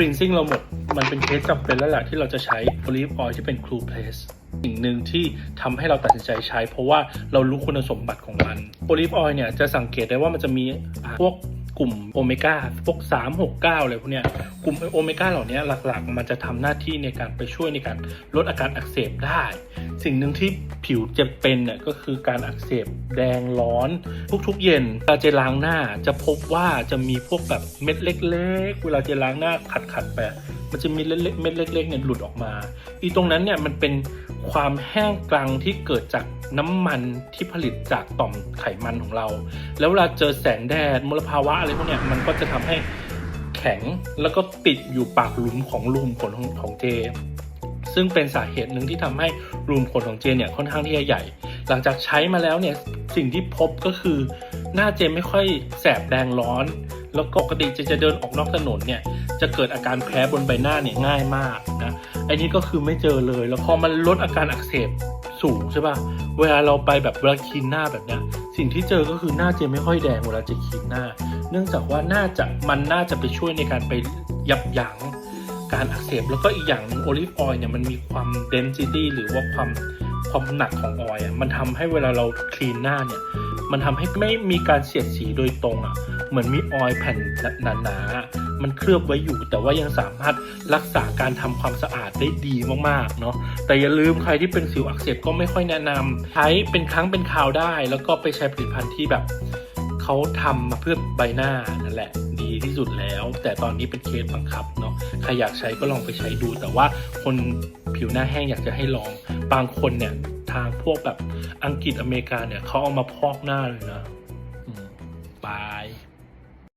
พรีนซิ่งเราหมด มันเป็นเคสจำเป็นแล้วแหละที่เราจะใช้โอลิฟออยล์ที่เป็นครูเพลสสิ่งหนึ่งที่ทำให้เราตัดสินใจใช้ เพราะว่าเรารู้คุณสมบัติของมันโอลิฟออยล์เนี่ยจะสังเกตได้ว่ามันจะมีพวก กลุ่มโอเมก้าพวก3 6 9อะไรพวกเนี้ยกลุ่มโอเมก้าเหล่านี้หลักๆ มันจะทำหน้าที่ในการไปช่วยในการลดอาการอักเสบได้ สิ่งหนึ่งที่ผิวจะเป็นเนี่ยก็คือการอักเสบแดงร้อน ทุกๆ เย็นเวลาเจล้างหน้าจะพบว่าจะมีพวกแบบเม็ดเล็ก ๆ เวลาเจล้างหน้าขัดๆไป มันจะมีเล็กๆเม็ดเล็กๆเนี่ยหลุดออกมา อีตรงนั้นเนี่ยมันเป็นความแห้งกรังที่เกิดจากน้ำมันที่ผลิตจากต่อมไขมันของเรา แล้วเวลาเจอแสงแดดมลภาวะอะไรพวกเนี้ยมันก็จะทำให้แข็งแล้วก็ติดอยู่ปากหลุมของรูมขนของของเจ ซึ่งเป็นสาเหตุหนึ่งที่ทำให้รูมขนของเจเนี่ยค่อนข้างที่จะใหญ่ หลังจากใช้มาแล้วเนี่ยสิ่งที่พบก็คือหน้าเจไม่ค่อยแสบแดงร้อน แล้วก็ปกติเจจะเดินออกนอกถนนเนี่ยจะเกิดอาการแพ้บนใบหน้าเนี่ยง่ายมากนะไอ้นี้ก็คือไม่เจอเลย แล้วพอมันลดอาการอักเสบสูงใช่ป่ะเวลาเราไปแบบเวลาคีนหน้าแบบเนี้ยสิ่งที่เจอก็คือหน้าเจไม่ค่อยแดงเวลาเจคลีนหน้า เนื่องจากว่าน่าจะมันน่าจะไปช่วยในการไปยับยั้งการอักเสบแล้วก็อีกอย่างนึงโอลิฟออยล์เนี่ยมันมีความ density หรือว่าความความหนักของออยล์อะมันทำให้เวลาเราคลีนหน้าเนี่ย มันทำให้ไม่มีการเสียดสีโดยตรงอะ เหมือนมีออยล์แผ่นหนาๆ มันเคลือบไว้อยู่ แต่ว่ายังสามารถรักษาการทำความสะอาดได้ดีมากๆ เนาะ แต่อย่าลืมใครที่เป็นสิวอักเสบก็ไม่ค่อยแนะนำใช้เป็นครั้งเป็นคราวได้ แล้วก็ไปใช้ผลิตภัณฑ์ที่แบบเขาทำมาเพื่อใบหน้านั่นแหละดีที่สุดแล้ว แต่ตอนนี้เป็นเคสบังคับเนาะ ใครอยากใช้ก็ลองไปใช้ดู แต่ว่าคนผิวหน้าแห้งอยากจะให้ลอง บางคนเนี่ยางพวกแบบอังกฤษอเมริกาเนี่ยเขาเอามาพอกหน้าเลยนะอืมบาย